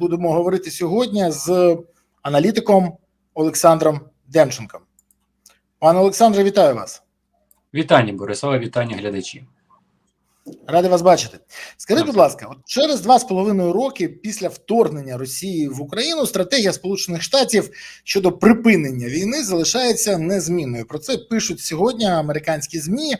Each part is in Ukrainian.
будемо говорити сьогодні з аналітиком Олександром Демченком. Пане Олександре, вітаю вас. Вітання, Борислава, вітання глядачі. Радий вас бачити. Скажіть, будь ласка, от через два з половиною роки після вторгнення Росії в Україну стратегія Сполучених Штатів щодо припинення війни залишається незмінною. Про це пишуть сьогодні американські змі.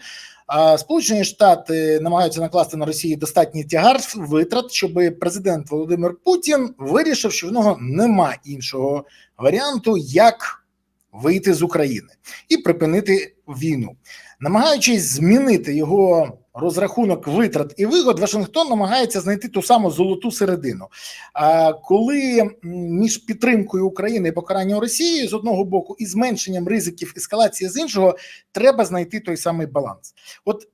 А Сполучені Штати намагаються накласти на Росію достатній тягар витрат, щоб президент Володимир Путін вирішив, що в нього нема іншого варіанту, як вийти з України і припинити війну, намагаючись змінити його розрахунок витрат і вигод, Вашингтон намагається знайти ту саму золоту середину. А коли між підтримкою України і покаранням Росії з одного боку і зменшенням ризиків ескалації з іншого, треба знайти той самий баланс. От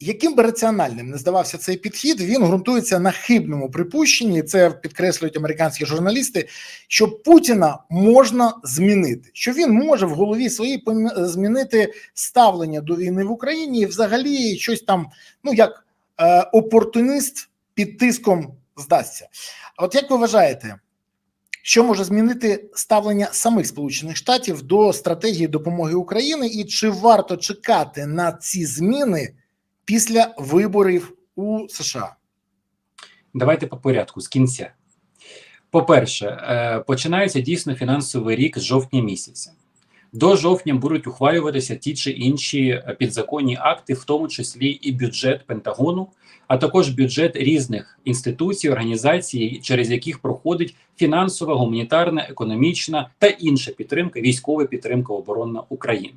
яким би раціональним не здавався цей підхід, він ґрунтується на хибному припущенні. Це підкреслюють американські журналісти. Що Путіна можна змінити, що він може в голові своїй змінити ставлення до війни в Україні і взагалі щось там, ну як е, опортунист під тиском здасться. От як ви вважаєте, що може змінити ставлення самих Сполучених Штатів до стратегії допомоги Україні, і чи варто чекати на ці зміни після виборів у США? Давайте по порядку з кінця. По-перше, е, починається дійсно фінансовий рік з жовтня місяця. До жовтня будуть ухвалюватися ті чи інші підзаконні акти, в тому числі і бюджет Пентагону, а також бюджет різних інституцій, організацій, через яких проходить фінансова, гуманітарна, економічна та інша підтримка, військова підтримка оборонна України.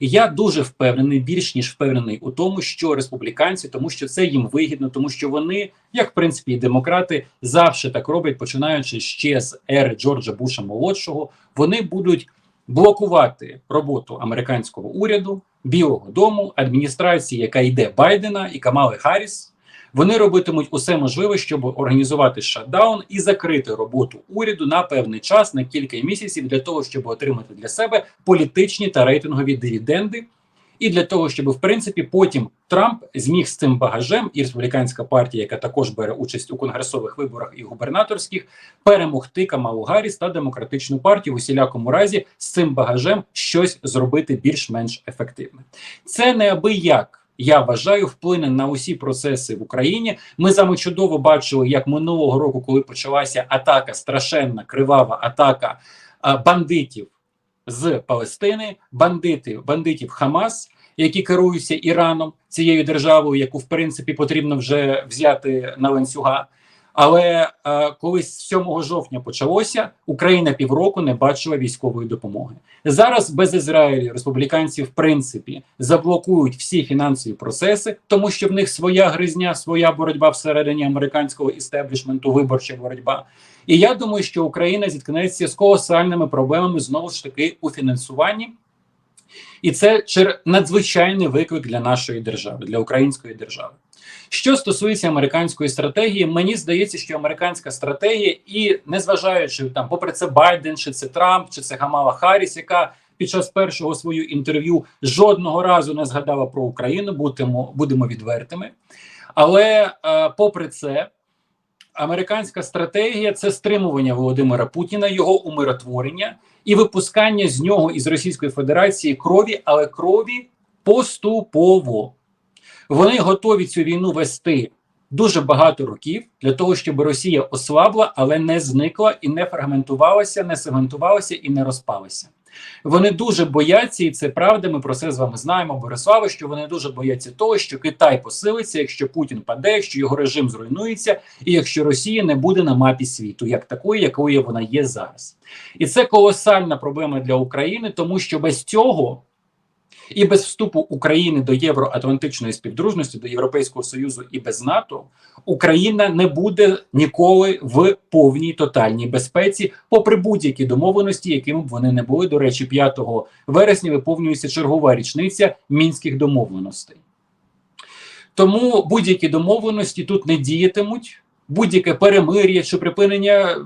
І я дуже впевнений, більш ніж впевнений у тому, що республіканці, тому що це їм вигідно, тому що вони, як в принципі і демократи, завжди так роблять, починаючи ще з ери Джорджа Буша молодшого, вони будуть блокувати роботу американського уряду, Білого Дому, адміністрації, яка йде Байдена і Камали Харріс. Вони робитимуть усе можливе, щоб організувати шатдаун і закрити роботу уряду на певний час на кілька місяців для того, щоб отримати для себе політичні та рейтингові дивіденди, і для того, щоб в принципі потім Трамп зміг з цим багажем і республіканська партія, яка також бере участь у конгресових виборах і губернаторських, перемогти Камалу Гарріс та демократичну партію в усілякому разі з цим багажем щось зробити більш-менш ефективне. Це неабияк. Я вважаю, вплине на усі процеси в Україні. Ми вами чудово бачили, як минулого року, коли почалася атака, страшенна кривава атака бандитів з Палестини, бандити, бандитів Хамас, які керуються Іраном, цією державою, яку в принципі потрібно вже взяти на ланцюга. Але е, коли з 7 жовтня почалося, Україна півроку не бачила військової допомоги. Зараз без Ізраїлю республіканці в принципі заблокують всі фінансові процеси, тому що в них своя гризня, своя боротьба всередині американського істеблішменту, виборча боротьба. І я думаю, що Україна зіткнеться з колосальними проблемами знову ж таки у фінансуванні. І це надзвичайний виклик для нашої держави, для української держави. Що стосується американської стратегії, мені здається, що американська стратегія, і незважаючи там, попри це Байден, чи це Трамп, чи це Гамала Харріс, яка під час першого свою інтерв'ю жодного разу не згадала про Україну, будемо, будемо відвертими. Але е, попри це, американська стратегія це стримування Володимира Путіна, його умиротворення і випускання з нього із Російської Федерації крові, але крові поступово. Вони готові цю війну вести дуже багато років для того, щоб Росія ослабла, але не зникла і не фрагментувалася, не сегментувалася і не розпалася. Вони дуже бояться, і це правда. Ми про це з вами знаємо, Бориславе, що вони дуже бояться того, що Китай посилиться, якщо Путін паде, якщо його режим зруйнується, і якщо Росія не буде на мапі світу, як такої, якою вона є зараз. І це колосальна проблема для України, тому що без цього. І без вступу України до євроатлантичної співдружності, до Європейського Союзу і без НАТО Україна не буде ніколи в повній тотальній безпеці, попри будь-які домовленості, якими б вони не були. До речі, 5 вересня виповнюється чергова річниця мінських домовленостей. Тому будь-які домовленості тут не діятимуть. Будь-яке перемир'я чи припинення е,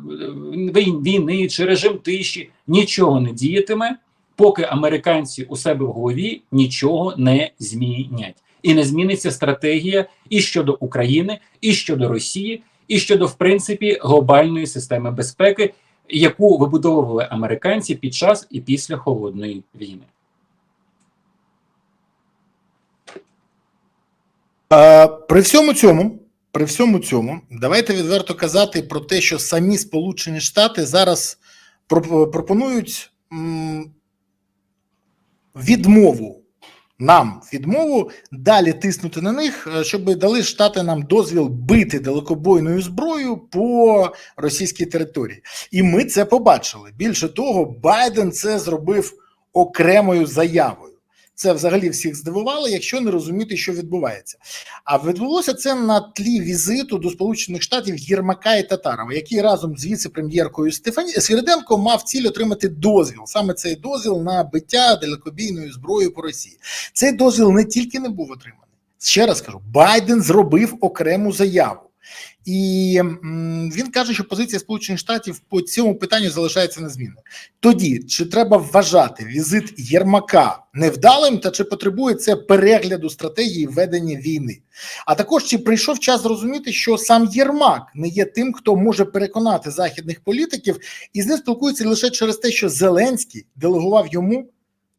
війни чи режим тиші нічого не діятиме поки американці у себе в голові нічого не змінять, і не зміниться стратегія і щодо України, і щодо Росії, і щодо, в принципі, глобальної системи безпеки, яку вибудовували американці під час і після холодної війни. При всьому цьому, при всьому цьому, давайте відверто казати про те, що самі Сполучені Штати зараз пропонують відмову нам відмову далі тиснути на них, е, щоб дали штати нам дозвіл бити далекобойною зброєю по російській території. І ми це побачили. Більше того, Байден це зробив окремою заявою. Це взагалі всіх здивувало, якщо не розуміти, що відбувається. А відбулося це на тлі візиту до Сполучених Штатів Єрмака і Татарова, який разом з віце-прем'єркою Стефані Свириденко мав ціль отримати дозвіл. Саме цей дозвіл на биття далекобійною зброєю по Росії. Цей дозвіл не тільки не був отриманий. Ще раз кажу, Байден зробив окрему заяву. І він каже, що позиція Сполучених Штатів по цьому питанню залишається незмінною. Тоді чи треба вважати візит Єрмака невдалим, та чи потребує це перегляду стратегії ведення війни? А також чи прийшов час зрозуміти, що сам Єрмак не є тим, хто може переконати західних політиків, і з ним спілкується лише через те, що Зеленський делегував йому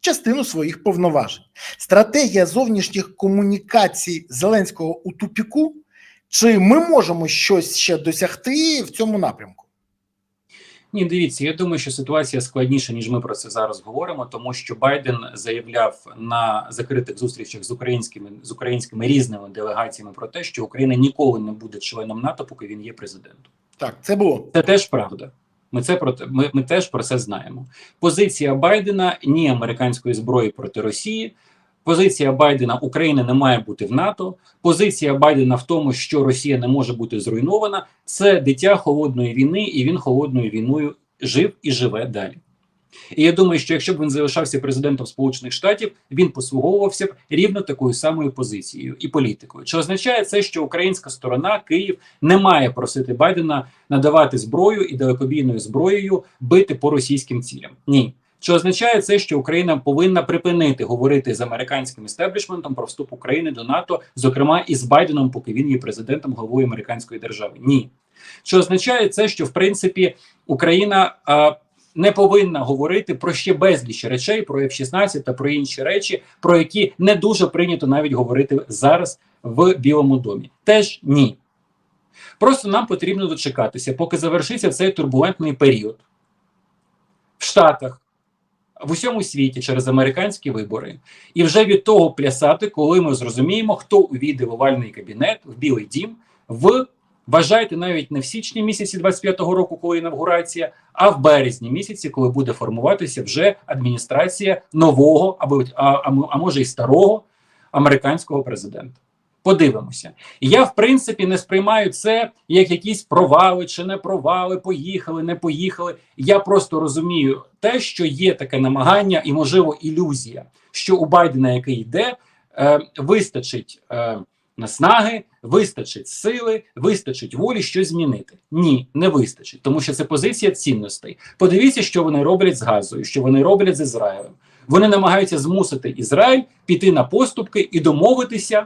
частину своїх повноважень. Стратегія зовнішніх комунікацій Зеленського у тупіку. Чи ми можемо щось ще досягти в цьому напрямку? Ні, дивіться, я думаю, що ситуація складніша, ніж ми про це зараз говоримо, тому що Байден заявляв на закритих зустрічах з українськими з українськими різними делегаціями про те, що Україна ніколи не буде членом НАТО, поки він є президентом. Так, це було. Це теж правда. Ми це про ми, ми теж про це знаємо. Позиція Байдена ні американської зброї проти Росії. Позиція Байдена України не має бути в НАТО. Позиція Байдена в тому, що Росія не може бути зруйнована. Це дитя холодної війни, і він холодною війною жив і живе далі. І я думаю, що якщо б він залишався президентом Сполучених Штатів, він послуговувався б рівно такою самою позицією і політикою. Чи означає це, що українська сторона Київ не має просити Байдена надавати зброю і далекобійною зброєю бити по російським цілям? Ні. Чи означає це, що Україна повинна припинити говорити з американським істеблішментом про вступ України до НАТО, зокрема і з Байденом, поки він є президентом главою американської держави? Ні. Чи означає це, що в принципі Україна а, не повинна говорити про ще безліч речей, про F-16 та про інші речі, про які не дуже прийнято навіть говорити зараз в Білому домі? Теж ні. Просто нам потрібно дочекатися, поки завершиться цей турбулентний період в Штатах, в усьому світі через американські вибори, і вже від того плясати, коли ми зрозуміємо, хто увійде в овальний кабінет в Білий Дім в вважайте навіть не в січні місяці 25-го року, коли інавгурація, а в березні місяці, коли буде формуватися вже адміністрація нового або а, а, а може й старого американського президента. Подивимося. Я, в принципі, не сприймаю це як якісь провали чи не провали, поїхали, не поїхали. Я просто розумію те, що є таке намагання і, можливо, ілюзія, що у Байдена, який йде, е, вистачить е, наснаги, вистачить сили, вистачить волі щось змінити. Ні, не вистачить, тому що це позиція цінностей. Подивіться, що вони роблять з Газою, що вони роблять з Ізраїлем. Вони намагаються змусити Ізраїль піти на поступки і домовитися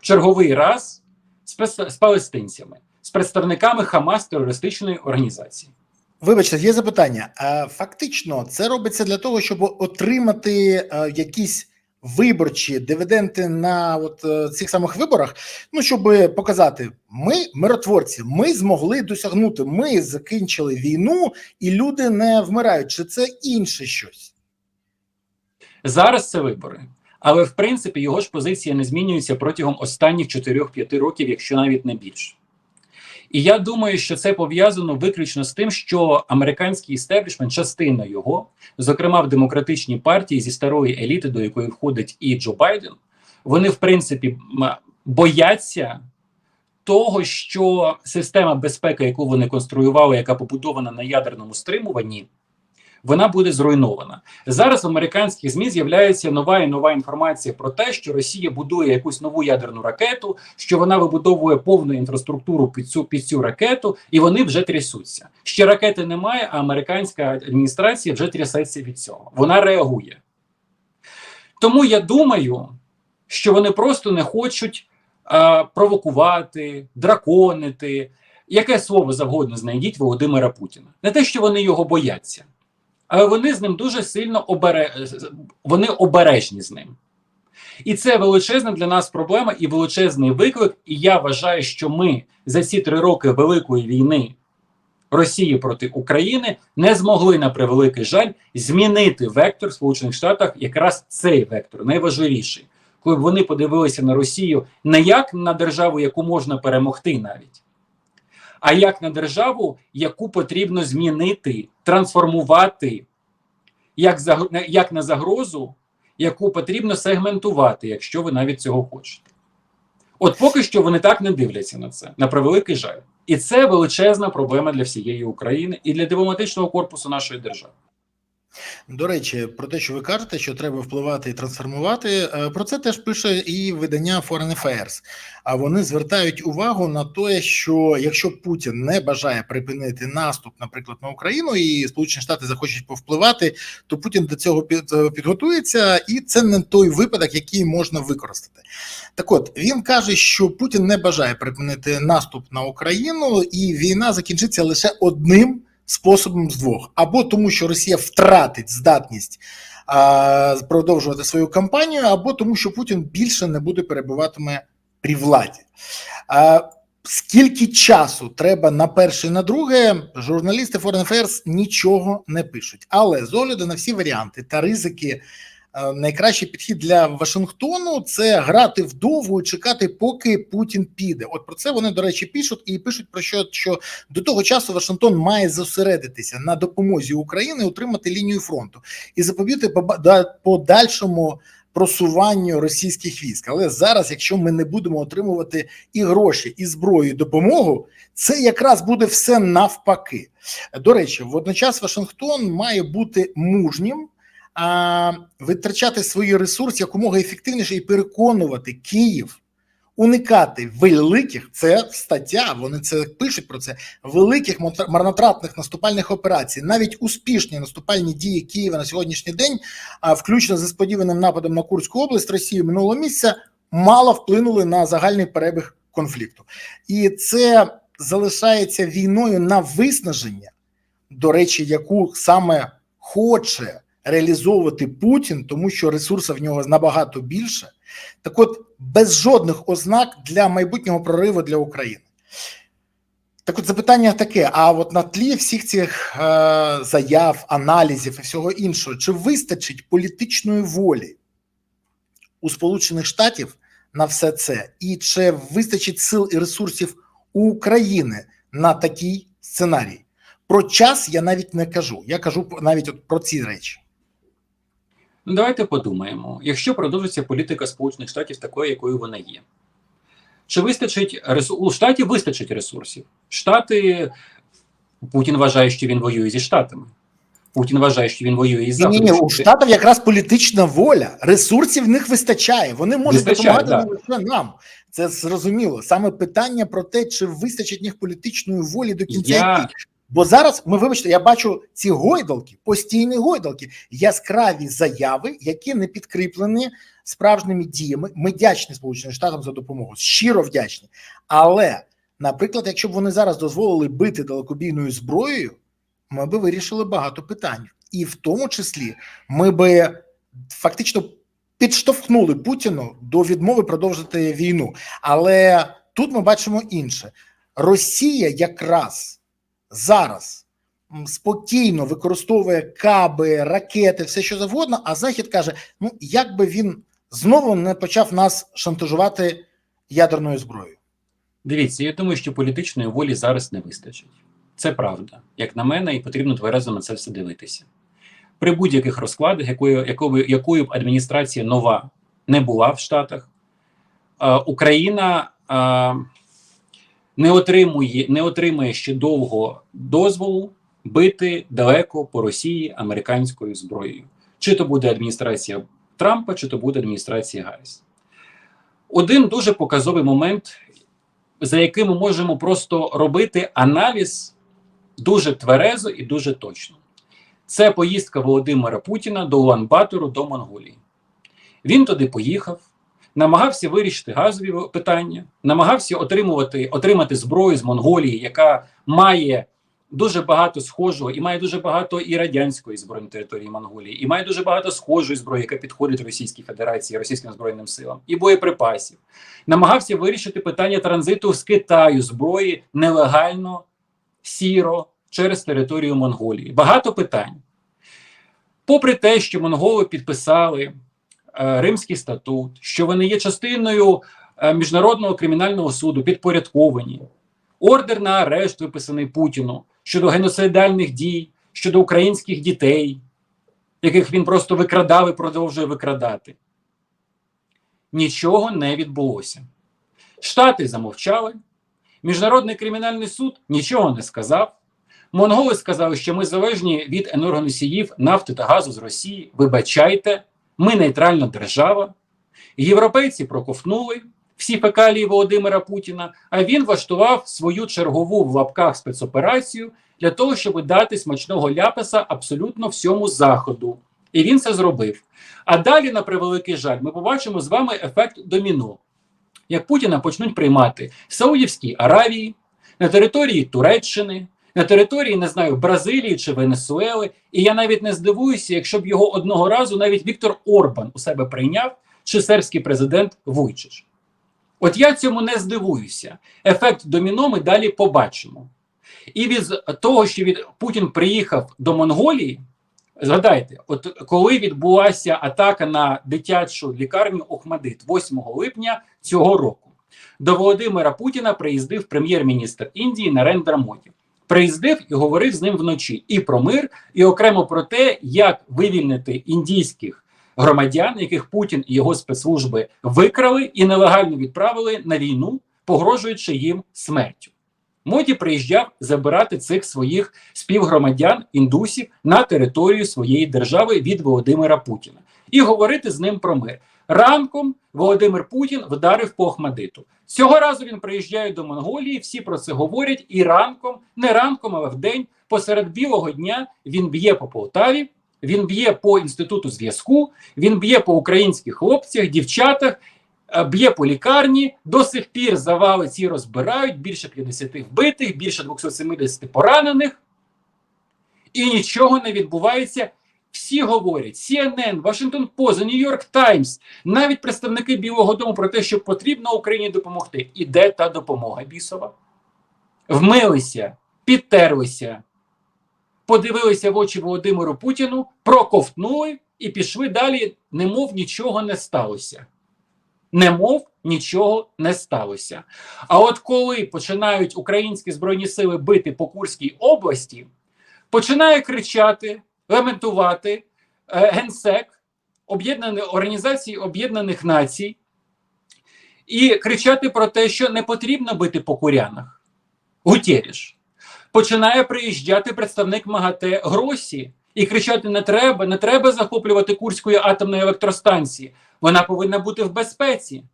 в черговий раз з, з палестинцями, з представниками Хамас терористичної організації. Вибачте, є запитання. Фактично, це робиться для того, щоб отримати е, якісь виборчі дивіденди на от е, цих самих виборах. Ну щоб показати, ми миротворці, ми змогли досягнути. Ми закінчили війну, і люди не вмирають. Чи це інше щось? Зараз це вибори. Але в принципі його ж позиція не змінюється протягом останніх 4-5 років, якщо навіть не більше. І я думаю, що це пов'язано виключно з тим, що американський істеблішмент, частина його, зокрема в демократичній партії зі старої еліти, до якої входить і Джо Байден, вони в принципі бояться того, що система безпеки, яку вони конструювали, яка побудована на ядерному стримуванні, вона буде зруйнована. Зараз в американських змі з'являється нова і нова інформація про те, що Росія будує якусь нову ядерну ракету, що вона вибудовує повну інфраструктуру під цю під цю ракету, і вони вже трясуться. Ще ракети немає, а американська адміністрація вже трясеться від цього. Вона реагує. Тому я думаю, що вони просто не хочуть е, провокувати, драконити, яке слово завгодно знайдіть Володимира Путіна. Не те, що вони його бояться, вони з ним дуже сильно обере... вони обережні з ним. І це величезна для нас проблема і величезний виклик. І я вважаю, що ми за ці три роки Великої війни Росії проти України не змогли на превеликий жаль змінити вектор в Сполучених Штатах, якраз цей вектор найважливіший, коли б вони подивилися на Росію не як на державу, яку можна перемогти навіть, а як на державу, яку потрібно змінити, трансформувати, як, за, як на загрозу, яку потрібно сегментувати, якщо ви навіть цього хочете. От поки що вони так не дивляться на це, на превеликий жаль. І це величезна проблема для всієї України і для дипломатичного корпусу нашої держави. До речі, про те, що ви кажете, що треба впливати і трансформувати, е, про це теж пише і видання Foreign Affairs. А вони звертають увагу на те, що якщо Путін не бажає припинити наступ, наприклад, на Україну, і Сполучені Штати захочуть повпливати, то Путін до цього е, підготується, і це не той випадок, який можна використати. Так от він каже, що Путін не бажає припинити наступ на Україну, і війна закінчиться лише одним способом з двох: або тому, що Росія втратить здатність а, продовжувати свою кампанію, або тому, що Путін більше не буде перебуватиме при владі. А, Скільки часу треба на перше і на друге, журналісти Foreign Affairs нічого не пишуть. Але з огляду на всі варіанти та ризики, найкращий підхід для Вашингтону це грати вдовго і чекати, поки Путін піде. От про це вони, до речі, пишуть і пишуть про що, що до того часу Вашингтон має зосередитися на допомозі Україні утримати лінію фронту і запобігти подальшому просуванню російських військ. Але зараз, якщо ми не будемо отримувати і гроші, і зброю, і допомогу, це якраз буде все навпаки. До речі, водночас Вашингтон має бути мужнім. А витрачати свої ресурси якомога ефективніше і переконувати Київ уникати великих це стаття. Вони це пишуть про це великих марнотратних наступальних операцій. Навіть успішні наступальні дії Києва на сьогоднішній день, а включно з сподіваним нападом на Курську область Росії минулого місяця, мало вплинули на загальний перебіг конфлікту, і це залишається війною на виснаження, до речі, яку саме хоче реалізовувати Путін, тому що ресурсів в нього набагато більше. Так от, без жодних ознак для майбутнього прориву для України. Так от запитання таке: а от на тлі всіх цих е, заяв, аналізів і всього іншого, чи вистачить політичної волі у Сполучених Штатів на все це? І чи вистачить сил і ресурсів у України на такий сценарій? Про час я навіть не кажу. Я кажу навіть от про ці речі. Ну, давайте подумаємо, якщо продовжиться політика Сполучених Штатів такою, якою вона є. Чи вистачить ресу... у штатів вистачить ресурсів? Штати Путін вважає, що він воює зі Штатами. Путін вважає, що він воює із Ні, ні, у штатів якраз політична воля, ресурсів в них вистачає. Вони можуть Вистачає, допомагати не лише нам. Це зрозуміло. Саме питання про те, чи вистачить в них політичної волі до кінця. Я-. Бо зараз ми вибачте, я бачу ці гойдалки, постійні гойдалки, яскраві заяви, які не підкріплені справжніми діями. Ми вдячні Сполученим Штатам за допомогу, щиро вдячні. Але, наприклад, якщо б вони зараз дозволили бити далекобійною зброєю, ми би вирішили багато питань, і в тому числі ми би фактично підштовхнули Путіну до відмови продовжити війну. Але тут ми бачимо інше: Росія якраз зараз спокійно використовує каби, ракети, все що завгодно. А Захід каже: ну як би він знову не почав нас шантажувати ядерною зброєю. Дивіться, я думаю, що політичної волі зараз не вистачить. Це правда, як на мене, і потрібно тверезо на це все дивитися. При будь-яких розкладах, якою, якою, якою б адміністрація нова не була в Штатах, е, Україна е, не, отримує, не отримує ще довго дозволу бити далеко по Росії американською зброєю. Чи то буде адміністрація Трампа, чи то буде адміністрація Гарріс. Один дуже показовий момент, за яким ми можемо просто робити аналіз дуже тверезо і дуже точно. Це поїздка Володимира Путіна до Улан-Батору до Монголії. Він туди поїхав намагався вирішити газові питання, намагався отримувати отримати зброю з Монголії, яка має дуже багато схожого і має дуже багато і радянської зброї на території Монголії, і має дуже багато схожої зброї, яка підходить Російській Федерації, російським збройним силам, і боєприпасів. Намагався вирішити питання транзиту з Китаю зброї нелегально, сіро через територію Монголії. Багато питань. Попри те, що монголи підписали Римський статут, що вони є частиною е, міжнародного кримінального суду, підпорядковані, ордер на арешт, виписаний Путіну щодо геноцидальних дій, щодо українських дітей, яких він просто викрадав і продовжує викрадати. Нічого не відбулося. Штати замовчали, Міжнародний кримінальний суд нічого не сказав. Монголи сказали, що ми залежні від енергоносіїв нафти та газу з Росії. Вибачайте, ми нейтральна держава. Європейці проковтнули всі фекалії Володимира Путіна, а він влаштував свою чергову в лапках спецоперацію для того, щоб дати смачного ляпаса абсолютно всьому заходу. І він це зробив. А далі, на превеликий жаль, ми побачимо з вами ефект доміно. Як Путіна почнуть приймати в Саудівській Аравії, на території Туреччини, на території, не знаю, Бразилії чи Венесуели. І я навіть не здивуюся, якщо б його одного разу навіть Віктор Орбан у себе прийняв, чи сербський президент Вуйчич. От я цьому не здивуюся. Ефект доміно ми далі побачимо. І від того, що від Путін приїхав до Монголії, згадайте, от коли відбулася атака на дитячу лікарню Охмадит 8 липня цього року, до Володимира Путіна приїздив прем'єр-міністр Індії Нарендра Моді. Приїздив і говорив з ним вночі і про мир, і окремо про те, як вивільнити індійських громадян, яких Путін і його спецслужби викрали і нелегально відправили на війну, погрожуючи їм смертю. Моді приїжджав забирати цих своїх співгромадян індусів на територію своєї держави від Володимира Путіна і говорити з ним про мир. Ранком Володимир Путін вдарив по Ахмадиту. Цього разу він приїжджає до Монголії. Всі про це говорять. І ранком, не ранком, але вдень, посеред білого дня він б'є по Полтаві. Він б'є по інституту зв'язку, він б'є по українських хлопцях, дівчатах, е, б'є по лікарні. До сих пір завали ці розбирають. Більше 50 вбитих, більше 270 поранених. І нічого не відбувається. Всі говорять: CNN, Washington Post, New York Times, навіть представники Білого Дому про те, що потрібно Україні допомогти. І де та допомога бісова? Вмилися, підтерлися, подивилися в очі Володимиру Путіну, проковтнули і пішли далі, немов нічого не сталося. Немов нічого не сталося. А от коли починають українські збройні сили бити по Курській області, починає кричати, лементувати е, генсек Об'єднаної Організації Об'єднаних Націй і кричати про те, що не потрібно бити по курянах. Гутєріш. Починає приїжджати представник МАГАТЕ Гросі і кричати: не треба, не треба захоплювати Курської атомної електростанції. Вона повинна бути в безпеці.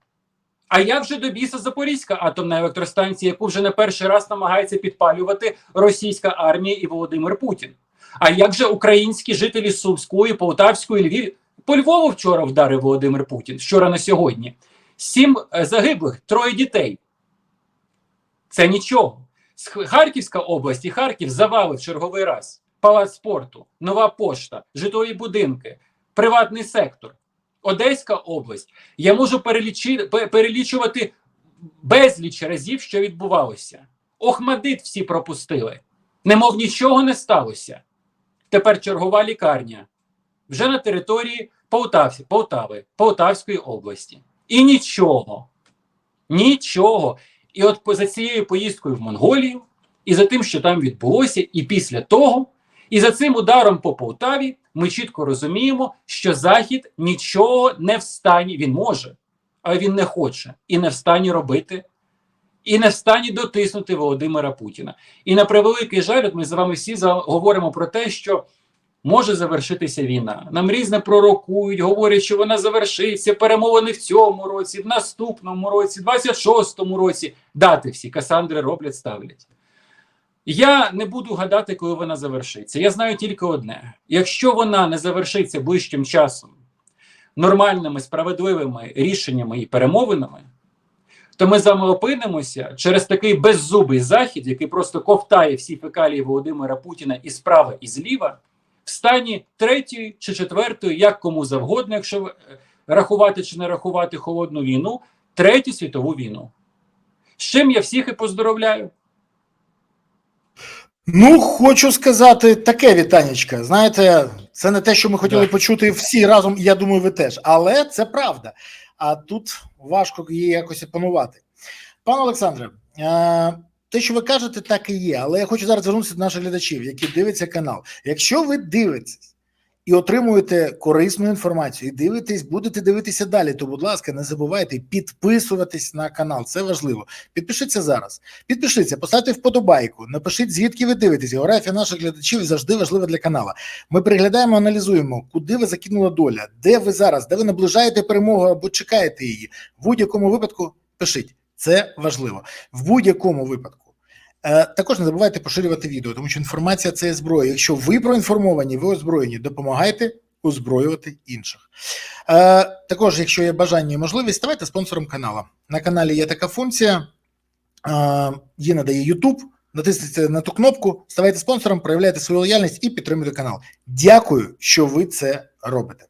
А як же до біса Запорізька атомна електростанція, яку вже не перший раз намагається підпалювати російська армія і Володимир Путін? А як же українські жителі Сумської, Полтавської, Львів? По Львову вчора вдарив Володимир Путін, вчора на сьогодні. Сім е, загиблих, троє дітей. Це нічого. Харківська область і Харків завали в черговий раз. Палац спорту, нова пошта, житлові будинки, приватний сектор. Одеська область. Я можу перелічи, перелічувати безліч разів, що відбувалося. Охмадит всі пропустили. Немов нічого не сталося. Тепер чергова лікарня вже на території Полтаві, Полтави, Полтавської області. І нічого. Нічого. І от за цією поїздкою в Монголію, і за тим, що там відбулося, і після того, і за цим ударом по Полтаві ми чітко розуміємо, що Захід нічого не встані. Він може, але він не хоче і не встані робити, і не встані дотиснути Володимира Путіна. І на превеликий жаль, от ми з вами всі говоримо про те, що може завершитися війна. Нам різне пророкують, говорять, що вона завершиться, перемовини в цьому році, в наступному році, 26-му році. Дати всі Касандри роблять, ставлять. Я не буду гадати, коли вона завершиться. Я знаю тільки одне: якщо вона не завершиться ближчим часом, нормальними справедливими рішеннями і перемовинами, то ми з вами опинимося через такий беззубий захід, який просто ковтає всі фекалії Володимира Путіна і справа, і зліва, в стані третьої чи четвертої, як кому завгодно, якщо е, рахувати чи не рахувати холодну війну, третю світову війну. З чим я всіх і поздоровляю. Ну, хочу сказати таке вітанечка. Знаєте, це не те, що ми хотіли Да. почути всі разом, і я думаю, ви теж. Але це правда. А тут важко її якось опанувати. Пане Олександре, е, те, що ви кажете, так і є. Але я хочу зараз звернутися до наших глядачів, які дивляться канал. Якщо ви дивитесь і отримуєте корисну інформацію, і дивитесь, будете дивитися далі, то, будь ласка, не забувайте підписуватись на канал. Це важливо. Підпишіться зараз. Підпишіться, поставте вподобайку, напишіть, звідки ви дивитесь. Географія наших глядачів завжди важлива для канала. Ми переглядаємо, аналізуємо, куди ви закинула доля, де ви зараз, де ви наближаєте перемогу або чекаєте її. В будь-якому випадку пишіть. Це важливо. В будь-якому випадку. Е, також не забувайте поширювати відео, тому що інформація це є зброя. Якщо ви проінформовані, ви озброєні, допомагайте озброювати інших. Е, також, якщо є бажання і можливість, ставайте спонсором каналу. На каналі є така функція, е, її надає YouTube. Натисніть на ту кнопку, ставайте спонсором, проявляйте свою лояльність і підтримуйте канал. Дякую, що ви це робите.